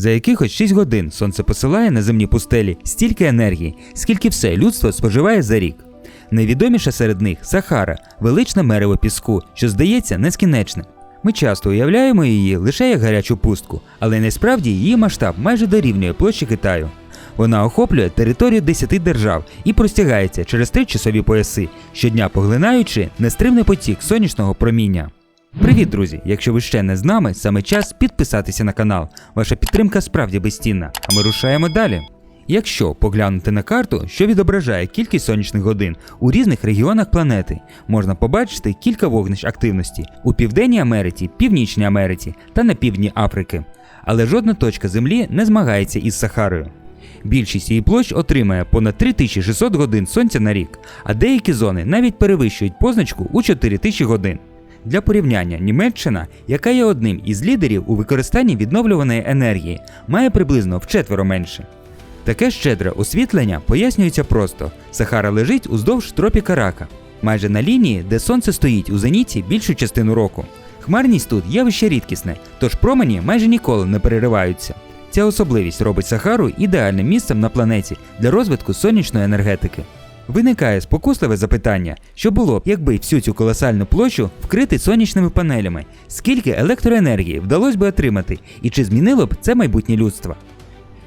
За якихось 6 годин сонце посилає на земні пустелі стільки енергії, скільки все людство споживає за рік. Найвідоміша серед них Сахара, величне мерево піску, що здається нескінченним. Ми часто уявляємо її лише як гарячу пустку, але насправді її масштаб майже дорівнює площі Китаю. Вона охоплює територію 10 держав і простягається через три часові пояси, щодня поглинаючи нестримний потік сонячного проміння. Привіт, друзі! Якщо ви ще не з нами, саме час підписатися на канал. Ваша підтримка справді безцінна, а ми рушаємо далі. Якщо поглянути на карту, що відображає кількість сонячних годин у різних регіонах планети, можна побачити кілька вогнищ активності у Південній Америці, Північній Америці та на півдні Африки. Але жодна точка Землі не змагається із Сахарою. Більшість її площ отримає понад 3600 годин сонця на рік, а деякі зони навіть перевищують позначку у 4000 годин. Для порівняння, Німеччина, яка є одним із лідерів у використанні відновлюваної енергії, має приблизно вчетверо менше. Таке щедре освітлення пояснюється просто: Сахара лежить уздовж тропіка рака, майже на лінії, де сонце стоїть у зеніті більшу частину року. Хмарність тут явище рідкісне, тож промені майже ніколи не перериваються. Ця особливість робить Сахару ідеальним місцем на планеті для розвитку сонячної енергетики. Виникає спокусливе запитання, що було б, якби всю цю колосальну площу вкрити сонячними панелями, скільки електроенергії вдалося би отримати, і чи змінило б це майбутнє людство?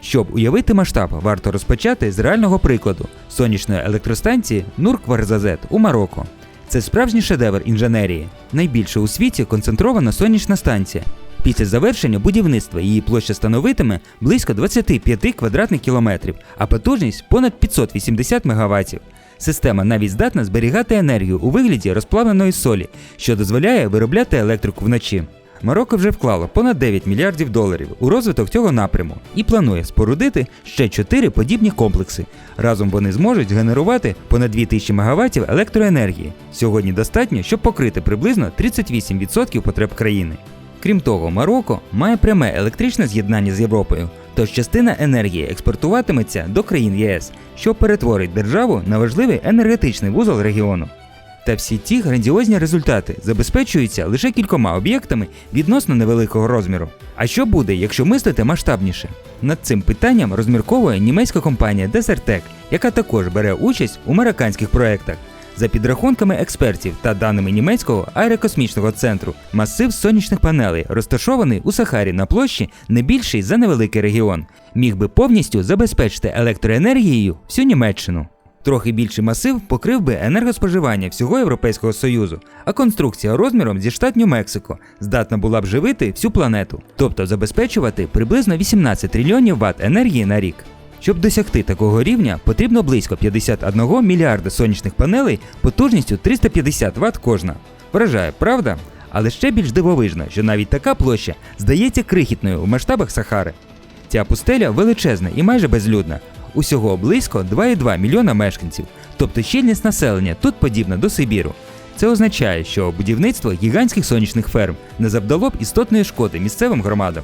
Щоб уявити масштаб, варто розпочати з реального прикладу сонячної електростанції Нуркварзазет у Марокко. Це справжній шедевр інженерії. Найбільша у світі концентрована сонячна станція. Після завершення будівництва її площа становитиме близько 25 квадратних кілометрів, а потужність понад 580 МВт. Система навіть здатна зберігати енергію у вигляді розплавленої солі, що дозволяє виробляти електрику вночі. Марокко вже вклало понад 9 мільярдів доларів у розвиток цього напряму і планує спорудити ще 4 подібні комплекси. Разом вони зможуть генерувати понад 2000 МВт електроенергії. Сьогодні достатньо, щоб покрити приблизно 38% потреб країни. Крім того, Марокко має пряме електричне з'єднання з Європою, тож частина енергії експортуватиметься до країн ЄС, що перетворить державу на важливий енергетичний вузол регіону. Та всі ці грандіозні результати забезпечуються лише кількома об'єктами відносно невеликого розміру. А що буде, якщо мислити масштабніше? Над цим питанням розмірковує німецька компанія Desertec, яка також бере участь у американських проєктах. За підрахунками експертів та даними німецького аерокосмічного центру, масив сонячних панелей, розташований у Сахарі на площі не більший за невеликий регіон, міг би повністю забезпечити електроенергією всю Німеччину. Трохи більший масив покрив би енергоспоживання всього Європейського Союзу, а конструкція розміром зі штат Нью-Мексико здатна була б живити всю планету, тобто забезпечувати приблизно 18 трильйонів Вт енергії на рік. Щоб досягти такого рівня, потрібно близько 51 мільярда сонячних панелей потужністю 350 Вт кожна. Вражає, правда? Але ще більш дивовижно, що навіть така площа здається крихітною у масштабах Сахари. Ця пустеля величезна і майже безлюдна. Усього близько 2,2 мільйона мешканців, тобто щільність населення тут подібна до Сибіру. Це означає, що будівництво гігантських сонячних ферм не завдало б істотної шкоди місцевим громадам.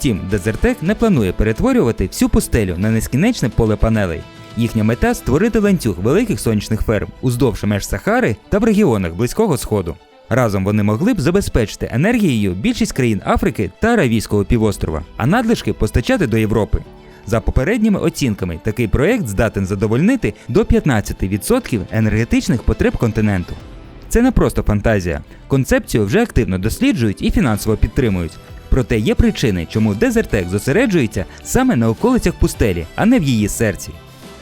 Втім, Дезертек не планує перетворювати всю пустелю на нескінченне поле панелей. Їхня мета створити ланцюг великих сонячних ферм уздовж меж Сахари та в регіонах Близького Сходу. Разом вони могли б забезпечити енергією більшість країн Африки та Аравійського півострова, а надлишки постачати до Європи. За попередніми оцінками, такий проект здатен задовольнити до 15% енергетичних потреб континенту. Це не просто фантазія. Концепцію вже активно досліджують і фінансово підтримують. Проте є причини, чому Дезертек зосереджується саме на околицях пустелі, а не в її серці.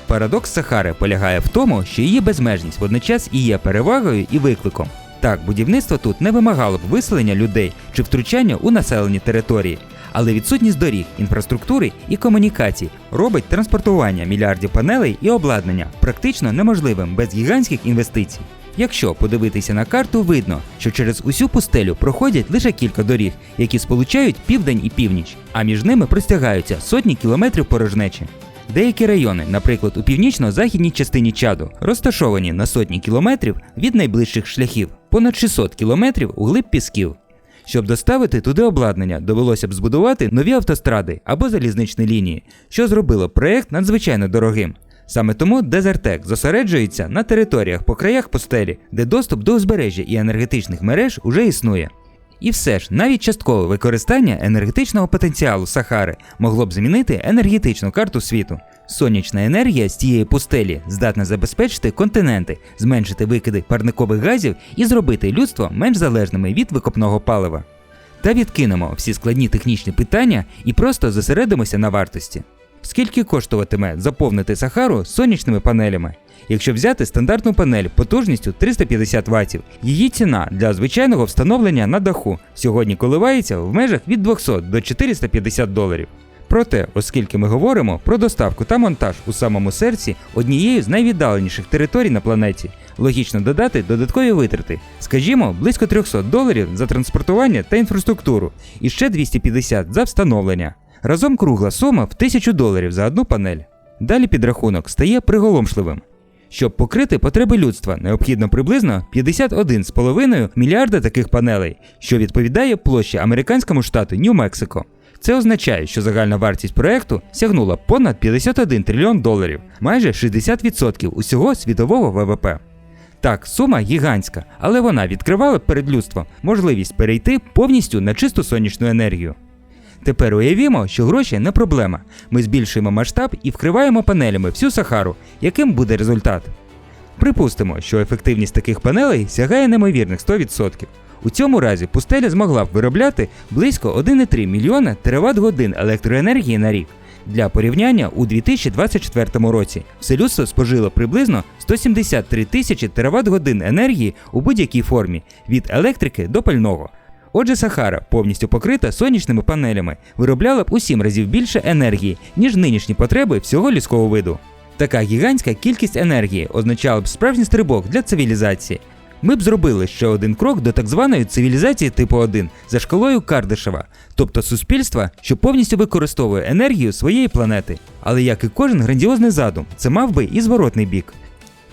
Парадокс Сахари полягає в тому, що її безмежність водночас і є перевагою і викликом. Так, будівництво тут не вимагало б виселення людей чи втручання у населені території, але відсутність доріг, інфраструктури і комунікацій робить транспортування мільярдів панелей і обладнання практично неможливим без гігантських інвестицій. Якщо подивитися на карту, видно, що через усю пустелю проходять лише кілька доріг, які сполучають південь і північ, а між ними простягаються сотні кілометрів порожнечі. Деякі райони, наприклад, у північно-західній частині Чаду, розташовані на сотні кілометрів від найближчих шляхів, понад 600 кілометрів у глиб пісків. Щоб доставити туди обладнання, довелося б збудувати нові автостради або залізничні лінії, що зробило проєкт надзвичайно дорогим. Саме тому Дезертек зосереджується на територіях по краях пустелі, де доступ до узбережжя і енергетичних мереж уже існує. І все ж, навіть часткове використання енергетичного потенціалу Сахари могло б змінити енергетичну карту світу. Сонячна енергія з тієї пустелі здатна забезпечити континенти, зменшити викиди парникових газів і зробити людство менш залежними від викопного палива. Та відкинемо всі складні технічні питання і просто зосередимося на вартості. Скільки коштуватиме заповнити Сахару сонячними панелями? Якщо взяти стандартну панель потужністю 350 Вт, її ціна для звичайного встановлення на даху сьогодні коливається в межах від 200 до 450 доларів. Проте, оскільки ми говоримо про доставку та монтаж у самому серці однієї з найвіддаленіших територій на планеті, логічно додати додаткові витрати, скажімо, близько 300 доларів за транспортування та інфраструктуру, і ще 250 за встановлення. Разом кругла сума в 1000 доларів за одну панель. Далі підрахунок стає приголомшливим. Щоб покрити потреби людства, необхідно приблизно 51,5 мільярда таких панелей, що відповідає площі американському штату Нью-Мексико. Це означає, що загальна вартість проекту сягнула понад 51 трильйон доларів, майже 60% усього світового ВВП. Так, сума гігантська, але вона відкривала перед людством можливість перейти повністю на чисту сонячну енергію. Тепер уявімо, що гроші не проблема. Ми збільшуємо масштаб і вкриваємо панелями всю Сахару, яким буде результат. Припустимо, що ефективність таких панелей сягає неймовірних 100%. У цьому разі пустеля змогла б виробляти близько 1,3 мільйона тераватт годин електроенергії на рік. Для порівняння у 2024 році все спожило приблизно 173 тисячі тераватт годин енергії у будь-якій формі від електрики до пального. Отже, Сахара, повністю покрита сонячними панелями, виробляла б у 7 разів більше енергії, ніж нинішні потреби всього людського виду. Така гігантська кількість енергії означала б справжній стрибок для цивілізації. Ми б зробили ще один крок до так званої цивілізації типу 1 за шкалою Кардишева, тобто суспільства, що повністю використовує енергію своєї планети. Але як і кожен грандіозний задум, це мав би і зворотний бік.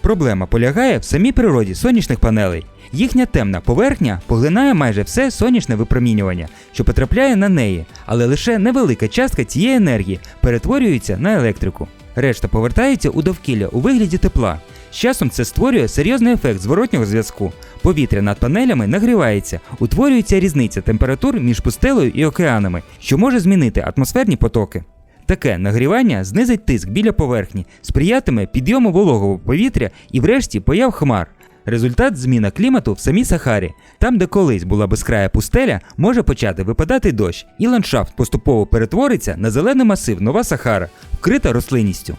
Проблема полягає в самій природі сонячних панелей. Їхня темна поверхня поглинає майже все сонячне випромінювання, що потрапляє на неї, але лише невелика частка цієї енергії перетворюється на електрику. Решта повертається у довкілля у вигляді тепла. З часом це створює серйозний ефект зворотнього зв'язку. Повітря над панелями нагрівається, утворюється різниця температур між пустелею і океанами, що може змінити атмосферні потоки. Таке нагрівання знизить тиск біля поверхні, сприятиме підйому вологого повітря і, врешті, появ хмар. Результат зміна клімату в самій Сахарі. Там, де колись була безкрая пустеля, може почати випадати дощ, і ландшафт поступово перетвориться на зелений масив Нова Сахара, вкрита рослинністю.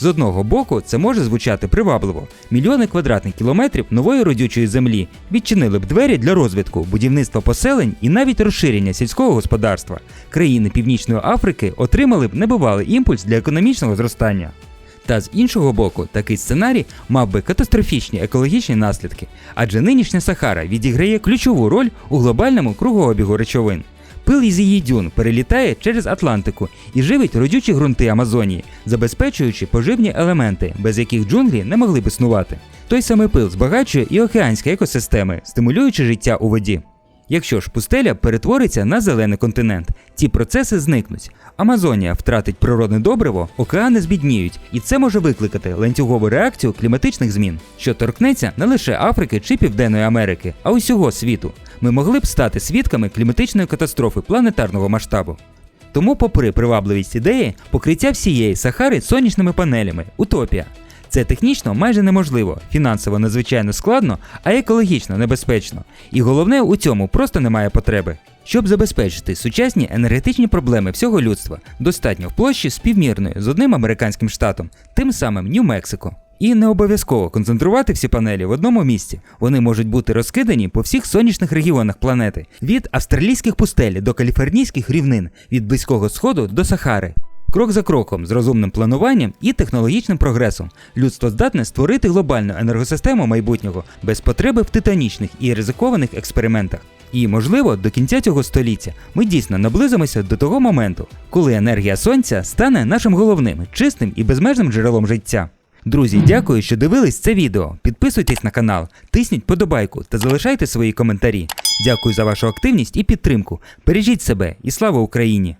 З одного боку, це може звучати привабливо. Мільйони квадратних кілометрів нової родючої землі відчинили б двері для розвитку, будівництва поселень і навіть розширення сільського господарства. Країни Північної Африки отримали б небувалий імпульс для економічного зростання. Та з іншого боку, такий сценарій мав би катастрофічні екологічні наслідки, адже нинішня Сахара відіграє ключову роль у глобальному кругообігу речовин. Пил із її дюн перелітає через Атлантику і живить родючі ґрунти Амазонії, забезпечуючи поживні елементи, без яких джунглі не могли б існувати. Той самий пил збагачує і океанські екосистеми, стимулюючи життя у воді. Якщо ж пустеля перетвориться на зелений континент, ці процеси зникнуть. Амазонія втратить природне добриво, океани збідніють, і це може викликати ланцюгову реакцію кліматичних змін, що торкнеться не лише Африки чи Південної Америки, а усього світу. Ми могли б стати свідками кліматичної катастрофи планетарного масштабу. Тому, попри привабливість ідеї, покриття всієї Сахари сонячними панелями утопія. Це технічно майже неможливо, фінансово надзвичайно складно, а екологічно небезпечно. І головне у цьому просто немає потреби. Щоб забезпечити сучасні енергетичні проблеми всього людства, достатньо в площі співмірної з одним американським штатом, тим самим Нью-Мексико. І не обов'язково концентрувати всі панелі в одному місці. Вони можуть бути розкидані по всіх сонячних регіонах планети, від австралійських пустель до каліфорнійських рівнин, від близького сходу до Сахари. Крок за кроком, з розумним плануванням і технологічним прогресом, людство здатне створити глобальну енергосистему майбутнього без потреби в титанічних і ризикованих експериментах. І, можливо, до кінця цього століття ми дійсно наблизимося до того моменту, коли енергія сонця стане нашим головним, чистим і безмежним джерелом життя. Друзі, дякую, що дивились це відео. Підписуйтесь на канал, тисніть подобайку та залишайте свої коментарі. Дякую за вашу активність і підтримку. Бережіть себе і слава Україні!